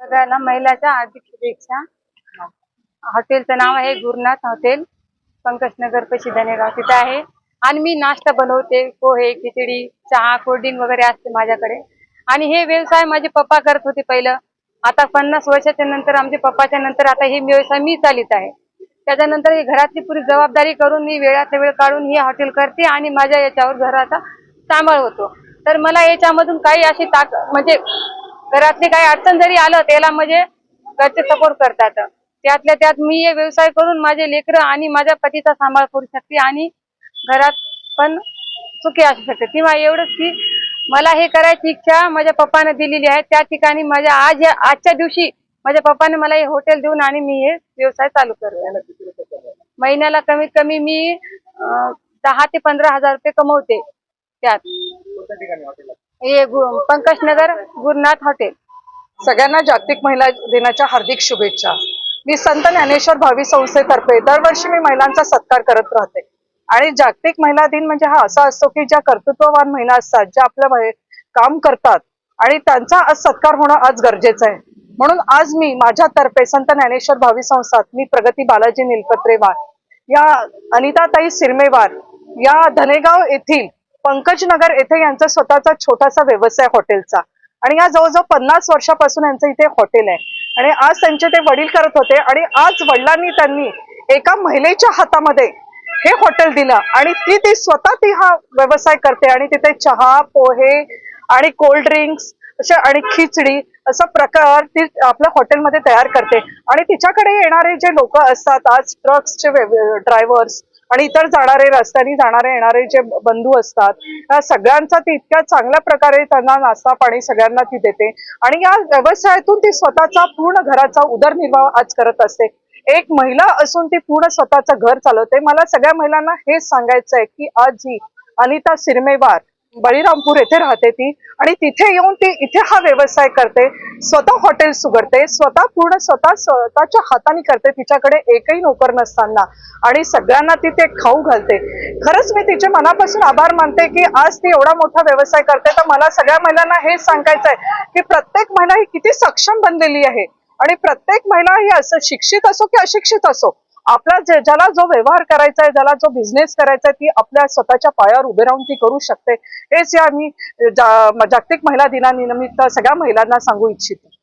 सगळ्यांना महिलाच्या हार्दिक शुभेच्छा. हॉटेलचं नाव आहे गुरुनाथ हॉटेल. पंकजनगर पशी धनेगाव तिथं आहे. आणि मी नाश्ता बनवते पोहे खिचडी चहा कोल्ड्रिंक वगैरे असते माझ्याकडे. आणि हे व्यवसाय माझे पप्पा करत होते पहिलं. आता पन्नास वर्षाच्या नंतर आमच्या पप्पाच्या नंतर आता हे व्यवसाय मी चालित आहे. त्याच्यानंतर ही घरातली पुरी जबाबदारी करून मी वेळाचा वेळ काढून हे हॉटेल करते आणि माझ्या याच्यावर घराचा सांभाळ होतो. तर मला याच्यामधून काही अशी ताक म्हणजे घरातले काही अडचण जरी आलं त्याला म्हणजे घरचे सपोर्ट करतात. त्यातल्या त्यात मी हे व्यवसाय करून माझे लेकरं आणि माझ्या पतीचा सांभाळ करू शकते आणि घरात पण सुखी असू शकते. किंवा एवढंच की मला हे करायची इच्छा माझ्या पप्पाने दिलेली आहे. त्या ठिकाणी माझ्या आज या आजच्या दिवशी माझ्या पप्पाने मला हे हॉटेल देऊन आणि मी हे व्यवसाय चालू करतो महिन्याला कमीत कमी मी दहा ते पंधरा हजार रुपये कमवते त्यात. हे गु- पंकजनगर गुरुनाथ हॉटेल. सगळ्यांना जागतिक महिला दिनाच्या हार्दिक शुभेच्छा. मी संत ज्ञानेश्वर भावी संस्थेतर्फे दरवर्षी मी महिलांचा सत्कार करत राहते. आणि जागतिक महिला दिन म्हणजे हा असा असतो की ज्या कर्तृत्ववान महिला असतात ज्या आपल्या काम करतात आणि त्यांचा आज सत्कार होणं आज गरजेचं आहे. म्हणून आज मी माझ्यातर्फे संत ज्ञानेश्वर भावी संस्थात मी प्रगती बालाजी निलपत्रेवार या अनिताताई सिरमेवार या धनेगाव येथील पंकजनगर येथे यांचा स्वतःचा छोटासा व्यवसाय हॉटेलचा. आणि या जवळजवळ पन्नास वर्षापासून यांचं इथे हॉटेल आहे. आणि आज त्यांचे ते वडील करत होते आणि आज वडिलांनी त्यांनी एका महिलेच्या हातामध्ये हे हॉटेल दिलं आणि ती ती स्वतः ती हा व्यवसाय करते आणि तिथे चहा पोहे आणि कोल्ड ड्रिंक्स असे आणि खिचडी असा प्रकार ती आपल्या हॉटेलमध्ये तयार करते. आणि तिच्याकडे येणारे जे लोक असतात आज ट्रक्सचे ड्रायव्हर्स आणि इतर जाणारे रस्त्याने जाणारे येणारे जे बंधू असतात त्या सगळ्यांचा ती इतक्या चांगल्या प्रकारे त्यांना नाश्ता पाणी सगळ्यांना ती देते. आणि या व्यवसायातून ती स्वतःचा पूर्ण घराचा उदरनिर्वाह आज करत असते. एक महिला असून ती पूर्ण स्वतःचं घर चालवते. मला सगळ्या महिलांना हेच सांगायचं आहे की आज ही अनिता सिरमेवार बळीरामपूर येथे राहते ती आणि तिथे येऊन ती इथे हा व्यवसाय करते. स्वतः हॉटेल सुगडते स्वतः पूर्ण स्वतः स्वतःच्या हाताने करते तिच्याकडे एकही नोकर नसताना. आणि सगळ्यांना ती ते खाऊ घालते. खरंच मी तिचे मनापासून आभार मानते की आज ती एवढा मोठा व्यवसाय करते. तर मला सगळ्या महिलांना हे सांगायचं आहे की प्रत्येक महिला ही किती सक्षम बनलेली आहे. आणि प्रत्येक महिला ही असं शिक्षित असो की अशिक्षित असो. आपला जे- ज्याला जो व्यवहार करायचा आहे ज्याला जो बिझनेस करायचा आहे ती आपल्या स्वतःच्या पायावर उभे राहून ती करू शकते. हेच या मी जा- जागतिक महिला दिनानिमित्त सगळ्या महिलांना सांगू इच्छिते.